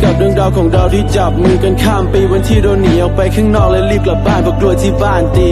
Pick up the เราของเราที่จับมือกันข้ามปีวันที่เราหนีออกไปข้างนอกและรีบกลับบ้านเพราะกลัวที่บ้านตี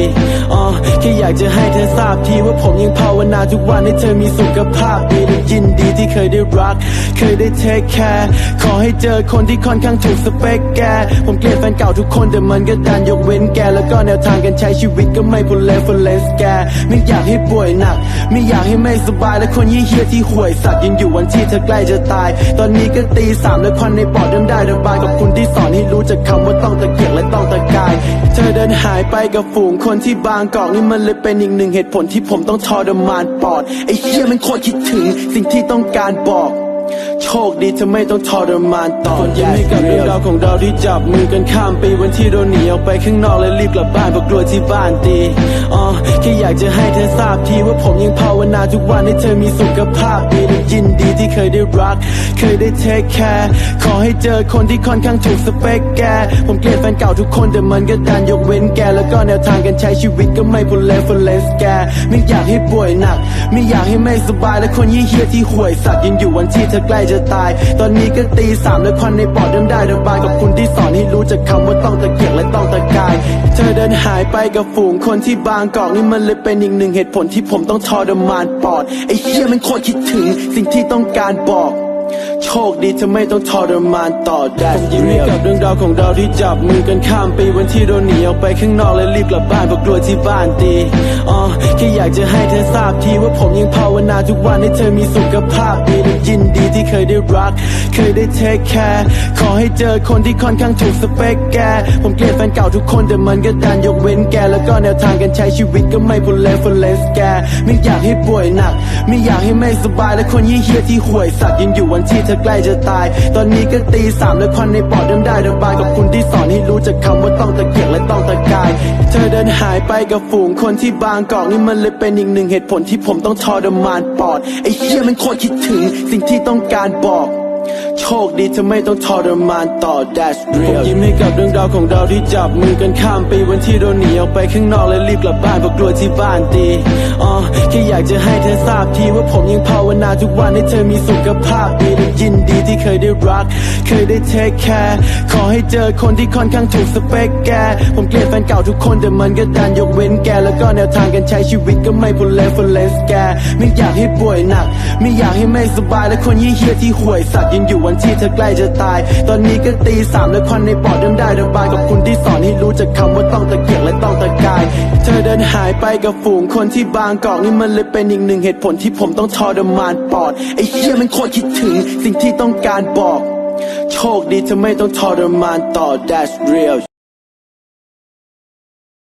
อ๋อแค่อยากจะให้เธอทราบทีว่าผมยังภาวนาทุกวันให้เธอมีสุขภาพดีและยินดีที่เคยได้รัก เคยได้เทคแคร์ขอให้เจอคนที่ค่อนข้างถูกสเปคแก ผมเกลียดแฟนเก่าทุกคนแต่มันก็ดันยกเว้นแก แล้วก็แนวทางการใช้ชีวิตก็ไม่พูดเลฟเลสแก ไม่อยากให้ป่วยหนัก ไม่อยากให้ไม่สบาย และคนยี่เฮียที่ห่วยสัตว์ยังอยู่วันที่เธอใกล้จะตาย ตอนนี้ก็ตีสามแล้วควันในปอดเริ่มได้บายกับคุณที่สอนให้รู้จักคำว่าต้องตะเกียกและต้องตะกาย เธอเดินหายไปกับฝูงคนที่บางกอกนี่มันเลยเป็นอีกหนึ่งเหตุผลที่ผมต้องทรมานปอด ไอ้เฮียมันโคตรคิดถึงสิ่งที่ต้องการบอกโชคดีเธอไม่ต้องทรมานต่อคนยิ้มให้กับเรื่องราวของเราที่จับมือกันข้ามปีวันที่เราหนีออกไปข้างนอกและรีบกลับบ้านเพราะกลัวที่บ้านตีอ๋อแค่อยากจะให้เธอทราบทีว่าผมยังภาวนาทุกวันให้เธอมีสุขภาพดีและยินดีที่เคยได้รัก เคยได้เทคแคร์ขอให้เจอคนที่ค่อนข้างถูกสเปคแกผมเกลียดแฟนเก่าทุกคนแต่มันก็ดันยกเว้นแกแล้วก็แนวทางการใช้ชีวิตก็ไม่พูดเลฟเลสแกไม่อยากให้ป่วยหนัก ไม่อยากให้ไม่สบายและคนยี่เฮียที่ห่วยสัตว์ยังอยู่วันที่เธอใกล้จะตาย ตอนนี้ก็ตีสามแล้วควันในปอดเริ่มได้ระบายกับคุณที่สอนให้รู้จักคำว่าต้องตะเกียกและต้องตะกาย เธอเดินหายไปกับฝูงคนที่บางกอกนี่มันเลยเป็นอีกหนึ่งเหตุผลที่ผมต้องทรมานปอดไอ้เฮียมันโคตรคิดถึงสิ่งที่ต้องการบอก โชคดีเธอไม่ต้องทรมานต่อได้ผมยิ้มให้กับเรื่องราวของเราที่จับมือกันข้ามปีวันที่เราหนีออกไปข้างนอกและรีบกลับบ้านเพราะกลัวที่บ้านตีอ๋อแค่อยากจะให้เธอทราบทีว่าผมยังภาวนาทุกวันให้เธอมีสุขภาพดีและยินดีที่เคยได้รัก เคยได้เทคแคร์ขอให้เจอคนที่ค่อนข้างถูกสเปคแก ผมเกลียดแฟนเก่าทุกคนแต่มันก็ดันยกเว้นแก แล้วก็แนวทางการใช้ชีวิตก็ไม่พูดเลฟเลสแก ไม่อยากให้ป่วยหนัก ไม่อยากให้ไม่สบายและคนยี่เฮียที่ห่วยสัตว์ยังอยู่วันที่เธอใกล้จะตาย ตอนนี้ก็ตีสามแล้วควันในปอดเริ่มได้ระบายกับคุณที่สอนให้รู้จักคำว่าต้องตะเกียกและต้องตะกาย เธอเดินหายไปกับฝูงคนที่บางกอกนี่มันเลยเป็นอีกหนึ่งเหตุผลที่ผมต้องทรมานปอดไอ้เฮียมันโคตรคิดถึงสิ่งที่ต้องการบอก โชคดีเธอไม่ต้องทรมานต่อ That's real ผมยิ้มให้กับเรื่องราวของเราที่จับมือกันข้ามปีวันที่เราหนีออกไปข้างนอกและรีบกลับบ้านเพราะกลัวที่บ้านตีอ๋อแค่อยากจะให้เธอทราบทีว่าผมยังภาวนาทุกวันให้เธอมีสุขภาพดีและยิน ยได้รัก เคยได้เทคแคร์ขอให้เจอคนที่ค่อนข้างถูกสเปคแก ผมเกลียดแฟนเก่าทุกคนแต่มันก็ดันยกเว้นแก แล้วก็แนวทางการใช้ชีวิตก็ไม่พูดเลฟเลสแก ไม่อยากให้ป่วยหนัก ไม่อยากให้ไม่สบาย และคนยี่เฮียที่ห่วยสัตว์ยังอยู่วันที่เธอใกล้จะตาย ตอนนี้ก็ตีสามแล้วควันในปอดเริ่มได้ระบายกับคุณที่สอนให้รู้จักคำว่าต้องตะเกียกและต้องตะกาย เธอเดินหายไปกับฝูงคนที่บางกอกนี่มันเลยเป็นอีกหนึ่งเหตุผลที่ผมต้องทรมานปอดไอ้เฮียมันโคตรคิดถึงสิ่งที่ต้องการการบอก โชคดีเธอไม่ต้องทรมานต่อ That's real